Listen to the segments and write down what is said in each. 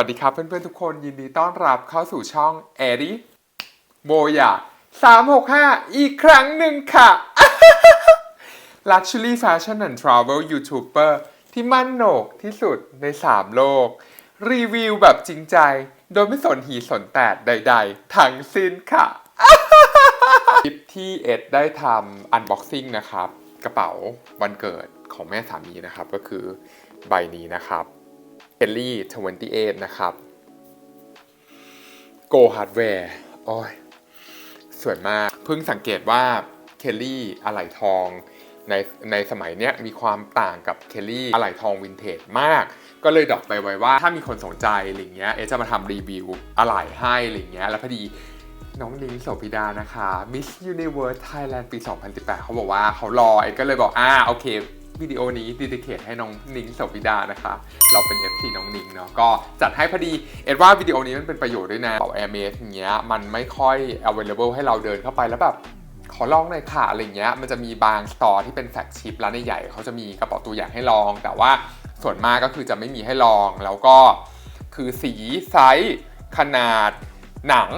สวัสดีครับเพื่อนๆทุกคนยินดีต้อนรับเข้าสู่ช่องเอริโบยา365 อีกครั้งหนึ่งค่ะ Luxury Fashion and Travel YouTuber ที่มั่นโหนกที่สุดใน 3 โลก รีวิวแบบจริงใจ โดยไม่สนหีสนแตดใดๆ ทั้งสิ้นค่ะ คลิปที่เอ็ดได้ทำ unboxing นะครับ กระเป๋าวันเกิดของแม่สามีนะครับ ก็คือใบนี้นะครับ k e l l y 28นะครับ Go Hardware โอ้ยสวยมาก เพิ่งสังเกตว่าเคลลี่อะไหล่ทองในในสมัยเนี้ยมีความต่างกับเคลลี่อะไหล่ทองวินเทจมาก ก็เลยดอกไปไว้ว่าถ้ามีคนสนใจอะไรเงี้ยเอจะมาทำรีวิวอะไหล่ให้อะไรเงี้ยแล้วพอดีน้องนิ้งโสภิดานะคะ Miss Universe Thailand ปี 2018 เขาบอกว่าเขารอเอก็เลยบอกอ่าโอเค วิดีโอนี้ดีดิเคทให้น้องนิงสภิดานะคะ เราเป็น FC น้องนิงเนาะก็จัดให้พอดี เอ็ดว่าวิดีโอนี้มันเป็นประโยชน์ด้วยนะเป่า Air m a d อย่างเงี้ยมันไม่ค่อย available ให้เราเดินเข้าไปแล้วแบบขอลองหน่อยค่ะอะไรเงี้ยมันจะมีบางสตอร์ที่เป็นแฟลกชิพร้านใหญ่เขาจะมีกระเป๋าตัวอย่างให้ลอง แต่ว่าส่วนมากก็คือจะไม่มีให้ลอง แล้วก็คือสีไซส์ขนาดหนัง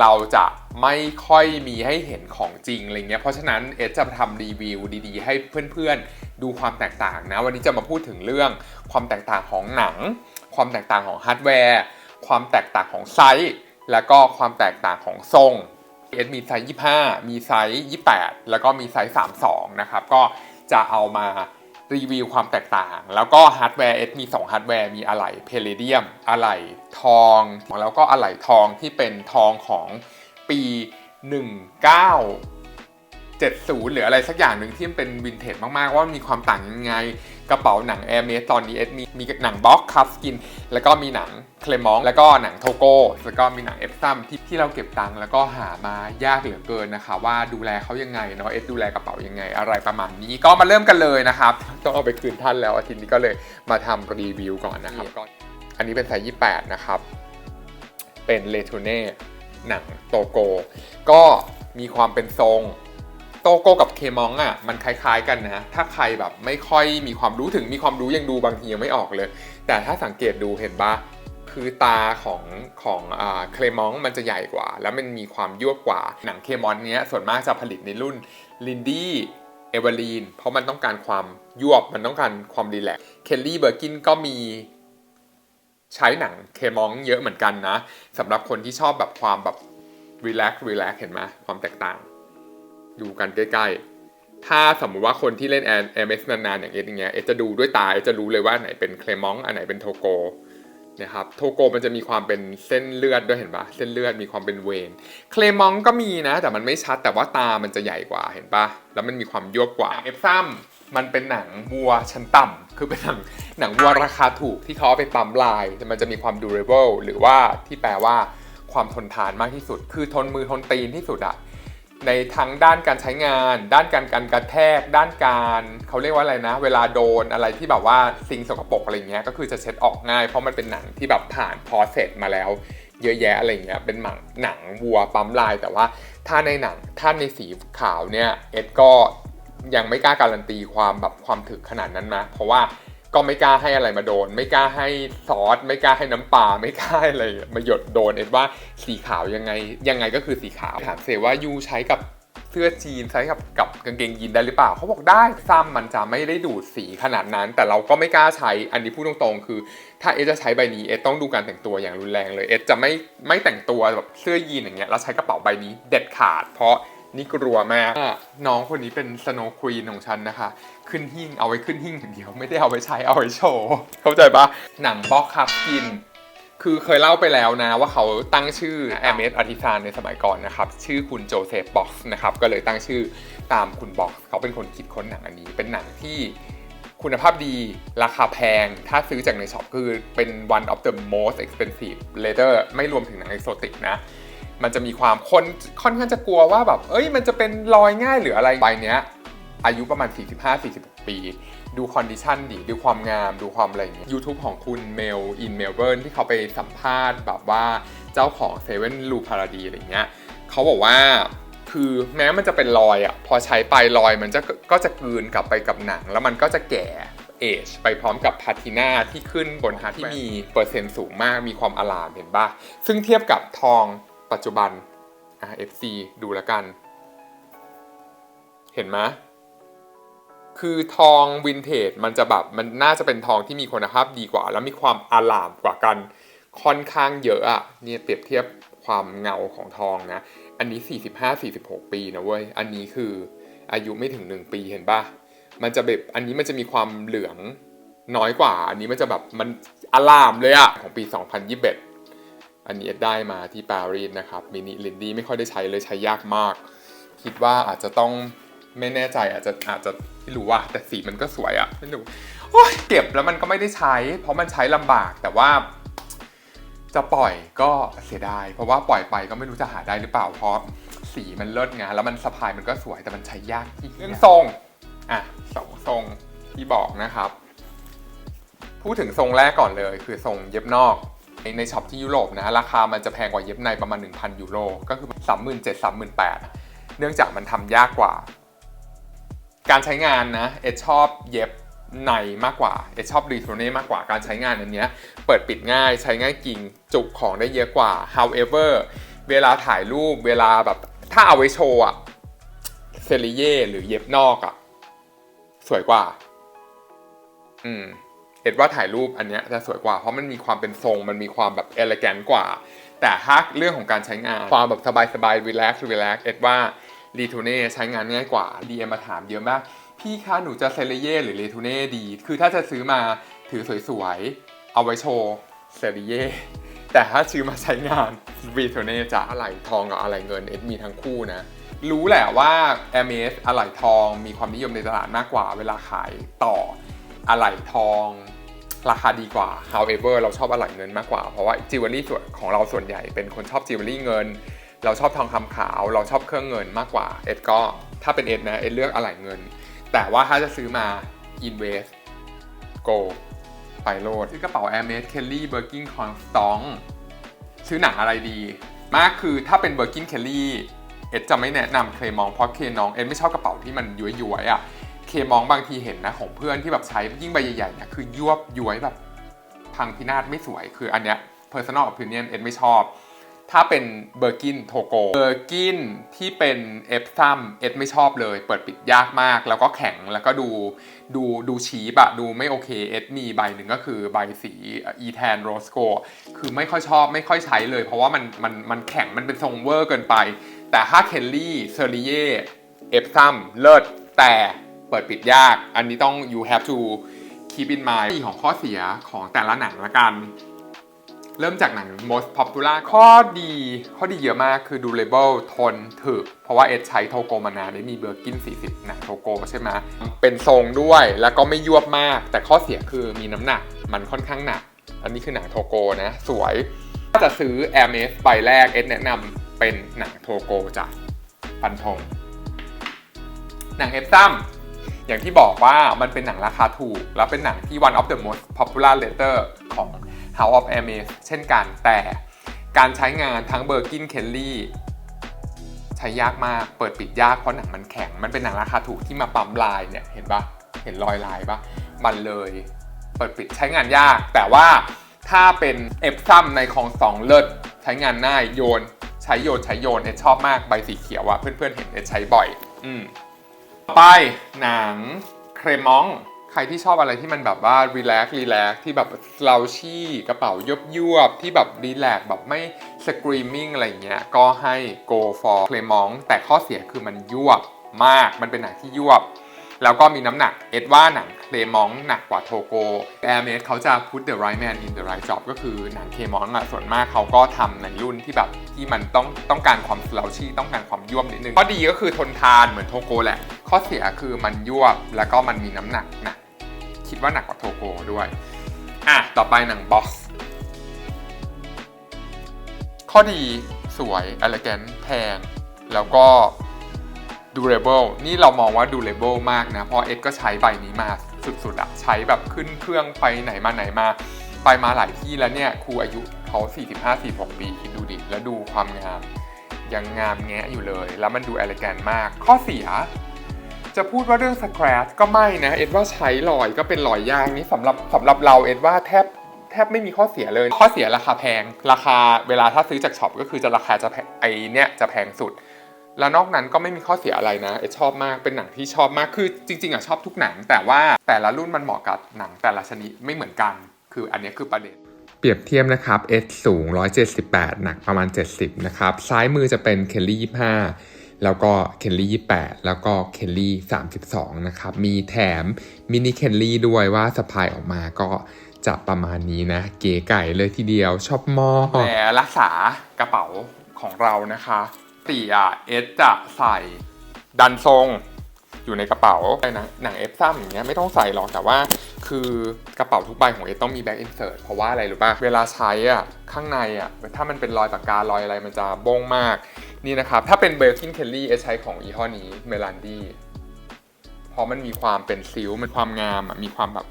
เราจะไม่ค่อยมีให้เห็นของจริงอะไรเงี้ย เพราะฉะนั้นเอสจะทำรีวิวดีๆ ให้เพื่อนๆ ดูความแตกต่างนะ วันนี้จะมาพูดถึงเรื่องความแตกต่างของหนัง ความแตกต่างของฮาร์ดแวร์ ความแตกต่างของไซส์ แล้วก็ความแตกต่างของทรงเอสมีไซส์ 25 มีไซส์ 28 แล้วก็มีไซส์ 32 นะครับ ก็จะเอามารีวิวความแตกต่าง แล้วก็ฮาร์ดแวร์เอสมี2ฮาร์ดแวร์ มีอะไหล่เพลเดียม อะไหล่ทอง แล้วก็อะไหล่ทองที่เป็นทองของปี 19 70 หรืออะไรสักอย่างหนึ่งที่มันเป็นวินเทจมากๆ ว่ามีความต่างยังไง กระเป๋าหนังแอร์เมสตอนนี้เอสมีมีหนังบ็อกคัฟสกิน แล้วก็มีหนังเคลมอง แล้วก็หนังโทโก้แล้วก็มีหนังเอฟซัมที่ที่เราเก็บตังค์แล้วก็หามายากเหลือเกินนะคะ ว่าดูแลเขายังไงเนาะเอสดูแลกระเป๋ายังไง อะไรประมาณนี้ก็มาเริ่มกันเลยนะครับต้องเอาไปคืนท่านแล้วอาทิตย์นี้ก็เลยมาทำรีวิวก่อนนะครับก็อันนี้เป็นไซส์28 นะครับ เป็นเลทูเน่หนังโตโก ก็มีความเป็นทรง โตโกกับเคมองอะมันคล้ายๆกันนะ ถ้าใครแบบไม่ค่อยมีความรู้ถึงมีความรู้ยังดูบางทียังไม่ออกเลย แต่ถ้าสังเกตดูเห็นปะคือตาของของเคลมองมันจะใหญ่กว่า แล้วมันมีความยวบกว่า หนังเคมอนเนี้ยส่วนมากจะผลิตในรุ่นลินดี้เอเวอรีนเพราะมันต้องการความยวบมันต้องการความรีแลกเคลลี่เบอร์กินก็มีใช้หนังเคมองเยอะเหมือนกันนะสำหรับคนที่ชอบแบบความแบบรีแลกซ์รีแลกซ์เห็นไหมความแตกต่าง ดูกันใกล้ ๆ ถ้าสมมุติว่าคนที่เล่น Air m a x นานๆอย่างเอสอย่างเงี้ยเอสจะดูด้วยตาเอสจะรู้เลยว่าไหนเป็นเคลมองอันไหนเป็นโทโกนะครับโทโกมันจะมีความเป็นเส้นเลือดด้วยเห็นปะเส้นเลือดมีความเป็นเวนเคลมองก็มีนะ แต่มันไม่ชัดแต่ว่าตามันจะใหญ่กว่าเห็นปะแล้วมันมีความยวบกว่าเอฟซัมมันเป็นหนังวัวชั้นต่ำคือเป็นหนังหนังวัวราคาถูกที่เขาเอาไปปั๊มลายมันจะมีความ durable หรือว่าที่แปลว่าความทนทานมากที่สุด คือทนมือทนตีนที่สุดอะ ในทั้งด้านการใช้งาน ด้านการการกระแทก ด้านการเขาเรียกว่าอะไรนะ เวลาโดนอะไรที่แบบว่าสิ่งสกปรกอะไรเงี้ยก็คือจะเช็ดออกง่าย เพราะมันเป็นหนังที่แบบผ่านพอเสร็จมาแล้ว เยอะแยะอะไรเงี้ยเป็นหนังหนังวัวปั๊มลายแต่ว่าถ้าในหนังถ้าในสีขาวเนี่ยเอ็ดก็ยังไม่กล้าการันตีความแบบความถึกขนาดนั้นนะเพราะว่า ก็ไม่กล้าให้อะไรมาโดน ไม่กล้าให้ซอสไม่กล้าให้น้ำปลาไม่กล้าให้อะไรมาหยดโดนเอ็ดว่าสีขาวยังไงยังไงก็คือสีขาวถามเซว่ายูใช้กับเสื้อจีนใช้กับกับกางเกงยีนได้หรือเปล่าเขาบอกได้ซ้ำมันจะไม่ได้ดูดสีขนาดนั้น แต่เราก็ไม่กล้าใช้อันนี้พูดตรงๆ คือ ถ้าเอจะใช้ใบนี้เอต้องดูการแต่งตัวอย่างรุนแรงเลยเอจะไม่ไม่แต่งตัวแบบเสื้อยีนอย่างเงี้ยแล้วใช้กระเป๋าใบนี้เด็ดขาด เพราะ นี่กลัวมากน้องคนนี้เป็นสโนว์ควีนของฉันนะคะ ขึ้นหิ้งเอาไว้ขึ้นหิ้งอย่างเดียวไม่ได้เอาไว้ใช้เอาไว้โชว์เข้าใจปะหนังบ็อกคับกิน คือเคยเล่าไปแล้วนะว่าเขาตั้งชื่อแอมเมสอาร์ติซานในสมัยก่อนนะครับ ชื่อคุณโจเซฟบ็อกซ์นะครับ ก็เลยตั้งชื่อตามคุณบ็อกซ์เขาเป็นคนคิดค้นหนังอันนี้ เป็นหนังที่คุณภาพดีราคาแพง ถ้าซื้อจากในช็อปคือเป็น one of the most expensive leather ไม่รวมถึงหนังเอกโซติกนะ มันจะมีความคนค่อนข้างจะกลัวว่าแบบเอ้ยมันจะเป็นรอยง่ายหรืออะไรใบเนี้ยอายุประมาณ 45-46 ปี ดูคอนดิชันดีดูความงาม ดูความอะไรอย่างเงี้ย YouTube ของคุณเมลอินเมลเบิร์นที่เขาไปสัมภาษณ์แบบว่าเจ้าของเซเว่นลูพาราดีอะไรเงี้ยเขาบอกว่าคือแม้มันจะเป็นรอยอะ พอใช้ไปรอยมันจะก็จะกลืนกลับไปกับหนัง แล้วมันก็จะแก่ Age ไปพร้อมกับ Patina ที่ขึ้นบนฮาร์ดที่มีเปอร์เซ็นต์สูงมากมีความอลามเห็นปะซึ่งเทียบกับทอง ปัจจุบันอะ FC ดูแล้วกัน เห็นไหมคือทองวินเทจมันจะแบบมันน่าจะเป็นทองที่มีคุณภาพดีกว่า แล้วมีความอลามกว่ากันค่อนข้างเยอะอะเนี่ยเปรียบเทียบความเงาของทองนะ อันนี้ 45-46 ปีนะเว้ย อันนี้คืออายุไม่ถึง 1 ปีเห็นปะมันจะแบบอันนี้มันจะมีความเหลืองน้อยกว่า อันนี้มันจะแบบมันอลามเลยอะของปี 2021 อันนี้เอ็ดได้มาที่ปารีสนะครับมินิลินดี้ไม่ค่อยได้ใช้เลยใช้ยากมาก คิดว่าอาจจะต้องไม่แน่ใจอาจจะอาจจะไม่รู้ว่าแต่สีมันก็สวยอะไม่รู้โอ้ยเก็บแล้วมันก็ไม่ได้ใช้ เพราะมันใช้ลำบากแต่ว่า จะปล่อยก็เสียดายเพราะว่าปล่อยไปก็ไม่รู้จะหาได้หรือเปล่าเพราะสีมันเลิศไงแล้วมันสะพายมันก็สวยแต่มันใช้ยากที่เรื่องทรงอะสองทรงที่บอกนะครับ พูดถึงทรงแรกก่อนเลย คือทรงเย็บนอก ในช็อปที่ยุโรปนะราคามันจะแพงกว่าเย็บในประมาณ 1,000 ยูโรก็คือ 37,000 38,000 เนื่องจากมันทำยากกว่า การใช้งานนะเอชอบเย็บในมากกว่าเอชอบรีโทเน่มากกว่าการใช้งานอันเนี้ยเปิดปิดง่ายใช้ง่ายจริงจุกของได้เยอะกว่า however เวลาถ่ายรูปเวลาแบบถ้าเอาไว้โชว์อะเซรีเย่หรือเย็บนอกอะสวยกว่า อืม เอ็ดว่าถ่ายรูปอันเนี้ยจะสวยกว่าเพราะมันมีความเป็นทรง มันมีความแบบเอล g กนกว่า แต่ถ้าเรื่องของการใช้งาน ความแบบสบายๆ relax relax เอ็ดว่ารีทูเน่ใช้งานง่ายกว่า DM มาถามเยอะมาก พี่คะหนูจะเซเลเย่หรือรีทูเน่ดี คือถ้าจะซื้อมาถือสวยๆ เอาไว้โชว์เซเลเย่แต่ถ้าซื้อมาใช้งานรีทูเน่จะอะไหล่ทองกับอะไหล่เงินเอ็ดมีทั้งคู่นะรู้แหละว่า m a z อะไหล่ทองมีความนิยมในตลาดมากกว่าเวลาขายต่อ อะไหล่ทองราคาดีกว่า however เราชอบอะไหล่เงินมากกว่า เพราะว่าจิวเวลรี่ส่วนของเราส่วนใหญ่เป็นคนชอบจิวเวลรี่เงิน เราชอบทองคำขาว เราชอบเครื่องเงินมากกว่า เอ็ดก็ถ้าเป็นเอ็ดนะ เอ็ดเลือกอะไหล่เงิน แต่ว่าถ้าจะซื้อมา invest go ไปโลดซื้อกระเป๋า Hermes Kelly Birkin Constance ซื้อหนังอะไรดี มากคือถ้าเป็น Birkin Kelly เอ็ดจะไม่แนะนำเคมองเพราะเคน้องเอ็ดไม่ชอบกระเป๋าที่มันย้วยๆอะ เคมองบางทีเห็นนะของเพื่อนที่แบบใช้ยิ่งใบใหญ่ๆเนี่ยคือยวบย้วยแบบพังพินาศไม่สวยคืออันเนี้ย personal opinion เอ็ดไม่ชอบ ถ้าเป็นเบอร์กินโทโกเบอร์กินที่เป็นเอฟซัมเอ็ดไม่ชอบเลย เปิดปิดยากมาก แล้วก็แข็งแล้วก็ดูดูดูชีปอะดูไม่โอเคเอ็ดมีใบหนึ่งก็คือใบสีอีแทนโรสโกคือไม่ค่อยชอบไม่ค่อยใช้เลย เพราะว่ามันมันมันแข็งมันเป็นทรงเวอร์เกินไป แต่ถ้าเคลลี่เซอริเย่เอฟซัมเลิศแต่ เปิดปิดยาก อันนี้ต้อง you have to keep in mind ของข้อเสียของแต่ละหนังละกัน เริ่มจากหนัง most popular ข้อดีข้อดีเยอะมากคือ durable ทนถึก เพราะว่าเอ็ดใช้โทโกมานานได้มีเบอร์กิน 40 หนังโทโกใช่ไหมเป็นทรงด้วยแล้วก็ไม่ยวบมาก แต่ข้อเสียคือมีน้ำหนักมันค่อนข้างหนัก อันนี้คือหนังโทโกนะ สวย ถ้าจะซื้อ a i r m e s ใบแรกเอ็ดแนะนำเป็นหนังโทโกจ้ะฟันธงหนังเอฟซัม อย่างที่บอกว่ามันเป็นหนังราคาถูก แล้วเป็นหนังที่ one of the most popular letter ของ House of Hermes เช่นกันแต่การใช้งานทั้งเบอร์กินเคลลี่ใช้ยากมากเปิดปิดยากเพราะหนังมันแข็ง มันเป็นหนังราคาถูกที่มาปั๊มลายเนี่ยเห็นปะเห็นรอยลายปะมันเลยเปิดปิดใช้งานยาก แต่ว่าถ้าเป็นเอฟซัมในของสองเลิศใช้งานง่ายโยน ใช้โยนใช้โยนเอ็ดชอบมากใบสีเขียวอะเพื่อนๆเห็นเอ็ดใช้บ่อย อืม ไปหนังเครมองใครที่ชอบอะไรที่มันแบบว่ารีแลกซ์รีแลกซ์ที่แบบเราชี่กระเป๋ายบยวบที่แบบรีแลกซ์แบบไม่สกรีมมิ่งอะไรเงี้ยก็ให้ go for เคลมองแต่ข้อเสียคือมันยวบมากมันเป็นหนังที่ยวบ แล้วก็มีน้ำหนักเอ็ดว่าหนังเคลมองหนักกว่าโทโก a i r m e s เขาจะ put the right man in the right job ก็คือหนังเคมองอะส่วนมากเขาก็ทำในรุ่นที่แบบที่มันต้องต้องการความสลาชี่ต้องการความย่วบนิดนึงข้อดีก็คือทนทานเหมือนโทโกแหละ ข้อเสียคือมันยวบแล้วก็มันมีน้ำหนักหนะคิดว่าหนักกว่าโทโกด้วยอะต่อไปหนังบ็อกซ์ข้อดีสวย elegant แพง แล้วก็ durable นี่เรามองว่า durable มากนะเพราะเอ็ดก็ใช้ใบนี้มาสุดๆอะใช้แบบขึ้นเครื่องไปไหนมาไหนมา ไปมาหลายที่แล้วเนี่ยครูอายุเขา 45-46 ปี คิดดูดิ แล้วดูความงาม ยังงามแงะอยู่เลย แล้วมันดู elegant มาก ข้อเสีย จะพูดว่าเรื่อง scratch ก็ไม่นะ เอ็ดว่าใช้รอยก็เป็นรอยยางนี้สำหรับสำหรับเราเอ็ดว่าแทบแทบไม่มีข้อเสียเลย ข้อเสียราคาแพง ราคาเวลาถ้าซื้อจากช็อปก็คือจะราคาจะไอเนี้ยจะแพงสุด แล้วนอกนั้นก็ไม่มีข้อเสียอะไรนะเอ็ดชอบมากเป็นหนังที่ชอบมากคือจริงๆอะชอบทุกหนัง แต่ว่าแต่ละรุ่นมันเหมาะกับหนังแต่ละชนิดไม่เหมือนกัน คืออันเนี้ยคือประเด็นเปรียบเทียบนะครับ S สูง 178 หนักประมาณ 70 นะครับ ซ้ายมือจะเป็นเคลลี่25 แล้วก็เคลลี่28 แล้วก็เคลลี่32 นะครับ มีแถมมินิเคลลี่ด้วยว่าสะพายออกมาก็จะประมาณนี้นะ เก๋ไก่เลยทีเดียวชอบมากแต่รักษากระเป๋าของเรานะคะ ตีอะเอสจะใส่ดันทรงอยู่ในกระเป๋าไอ้นะหนังเอฟซ้ำอย่างเงี้ยไม่ต้องใส่หรอกแต่ว่า คือกระเป๋าทุกใบของเอต้องมีแบ็กอินเสิร์ตเพราะว่าอะไรรู้ป่ะ เวลาใช้อะข้างในอะถ้ามันเป็นรอยปากการอยอะไรมันจะบ้งมากนี่นะครับ ถ้าเป็นเบลคินเคลลี่เอใช้ของยี่ห้อนี้เมลันดี้เพราะมันมีความเป็นซิลมันความงามอะมีความแบบ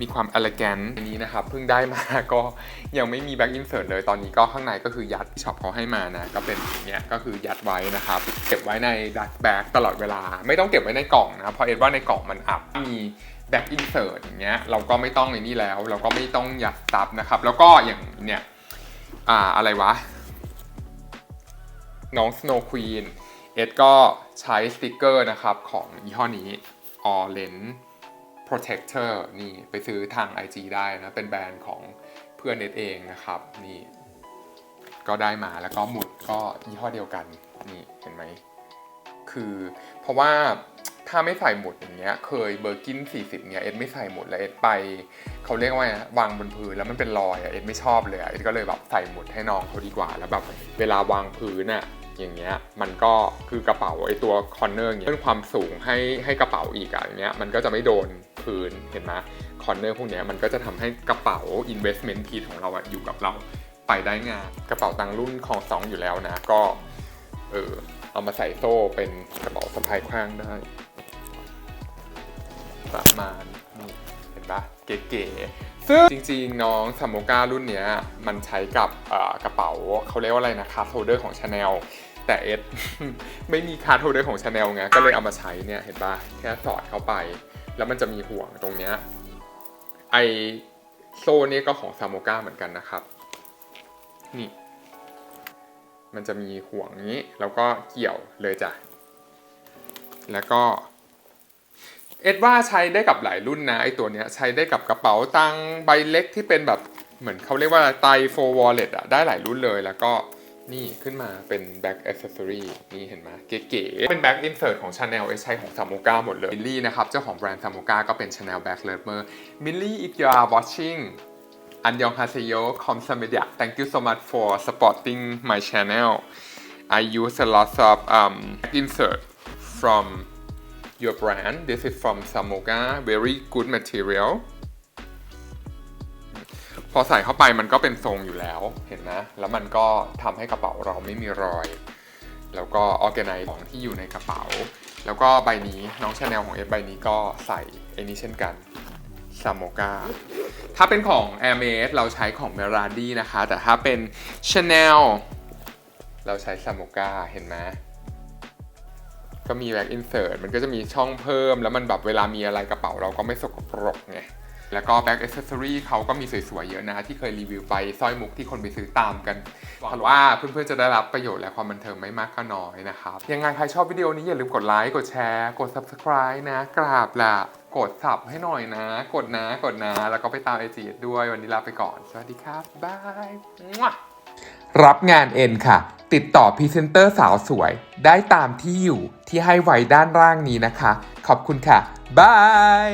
มีความ e l e g a n t อันนี้นะครับ เพิ่งได้มาก็ยังไม่มีแบ็กอินเสิร์ตเลยตอนนี้ก็ข้างในก็คือยัดที่ช็อปเขาให้มานะ ก็เป็นอย่างเงี้ยก็คือยัดไว้นะครับ เก็บไว้ในดักแบ็กตลอดเวลา ไม่ต้องเก็บไว้ในกล่องนะเพราะเอ็ดว่าในกล่องมันอับมีแบ็กอินเสิร์ตอย่างเงี้ยเราก็ไม่ต้องในนี่แล้ว เราก็ไม่ต้องยัดซับนะครับ แล้วก็อย่างเนี้ยอ่าอะไรวะ น้อง Snow Queen เอ็ดก็ใช้สติกเกอร์นะครับของยี่ห้อนี้ Orange Protector นี่ไปซื้อทาง IG ได้นะ เป็นแบรนด์ของเพื่อนเน็ตเองนะครับ นี่ ก็ได้มาแล้วก็หมุดก็ยี่ห้อเดียวกัน นี่เห็นไหม คือเพราะว่าถ้าไม่ใส่หมุดอย่างเงี้ย เคยเบอร์กิน 40เงี้ย เอ็ดไม่ใส่หมุดแล้วเอ็ดไป เขาเรียกว่าไงวางบนพื้นแล้วมันเป็นรอยอะเอ็ดไม่ชอบเลยอะเอ็ดก็เลยแบบใส่หมุดให้น้องเขาดีกว่า แล้วแบบเวลาวางพื้นอะ อย่างเงี้ยมันก็คือกระเป๋าไอตัวคอนเนอร์เงี้ยเพิ่มความสูงให้ให้กระเป๋าอีกอะอย่างเงี้ยมันก็จะไม่โดนพื้นเห็นไหมคอนเนอร์พวกเนี้ยมันก็จะทำให้กระเป๋า investment piece ของเราอะอยู่กับเราไปได้งานกระเป๋าตังรุ่นของสองอยู่แล้วนะก็เออเอามาใส่โซ่เป็นกระเป๋าสะพายข้างได้ประมาณนี้เห็นปะเก๋ๆซึ่งจริงๆ น้องซามโมการุ่นเนี้ยมันใช้กับกระเป๋าเขาเรียกว่าอะไรนะคาร์โฮลเดอร์ของชาแนล แต่เอสไม่มีคาร์ดโฮลเดอร์ของชาแนลไงก็เลยเอามาใช้เนี่ยเห็นปะแค่สอดเข้าไป แล้วมันจะมีห่วงตรงเนี้ยไอโซ่นี่ก็ของซามโมกาเหมือนกันนะครับ นี่ มันจะมีห่วงนี้แล้วก็เกี่ยวเลยจ้ะ แล้วก็เอ็ดว่าใช้ได้กับหลายรุ่นนะไอตัวเนี้ยใช้ได้กับกระเป๋าตังค์ใบเล็กที่เป็นแบบเหมือนเขาเรียกว่าไตโฟวอลเล็ตอะได้หลายรุ่นเลยแล้วก็ นี่ขึ้นมาเป็นแบ็กอ c เซสซอรี่นี่เห็นไหมเก๋ๆ เป็นแบ็กอินเสิร์ตของ Chanel เอใช้ของซาโมก้าหมดเลยมิลลี่นะครับ เจ้าของแบรนด์ซาโมก้าก็เป็น Chanel Back l e r m e r มิลลี่ if you are watching อันยองฮาเซโยคอมซาเมเดีย thank you so much for supporting my channel I use a lot of um, insert from your brand this is from Samoga very good material พอใส่เข้าไปมันก็เป็นทรงอยู่แล้วเห็นไหมแล้วมันก็ทำให้กระเป๋าเราไม่มีรอย แล้วก็ออแกไนของที่อยู่ในกระเป๋า แล้วก็ใบนี้น้องชาแนลของเอฟใบนี้ก็ใส่ไอ้นี้เช่นกันซามโมกาถ้าเป็นของ a i r m e d เราใช้ของ m e r a d i นะคะ แต่ถ้าเป็น Chanel เราใช้ซามโมกาเห็นไหมก็มีแบ็กอินเสิร์ตมันก็จะมีช่องเพิ่ม แล้วมันแบบเวลามีอะไรกระเป๋าเราก็ไม่สกปรกไง แล้วก็แบ็กเอเซสซอรี่เขาก็มีสวยๆ เยอะนะฮะที่เคยรีวิวไปสร้อยมุกที่คนไปซื้อตามกันหวังว่าเพื่อนๆจะได้รับประโยชน์และความบันเทิงไม่มากก็น้อยนะครับ ยังไงใครชอบวิดีโอนี้อย่าลืมกดไลค์กดแชร์ กด subscribe นะ กราบละกดสับให้หน่อยนะ กดนะกดนะ แล้วก็ไปตามไอจีด้วยวันนี้ลาไปก่อน สวัสดีครับบายรับงานเอ็นค่ะ ติดต่อพรีเซนเตอร์สาวสวย ได้ตามที่อยู่ที่ให้ไว้ด้านล่างนี้นะคะ ขอบคุณค่ะบาย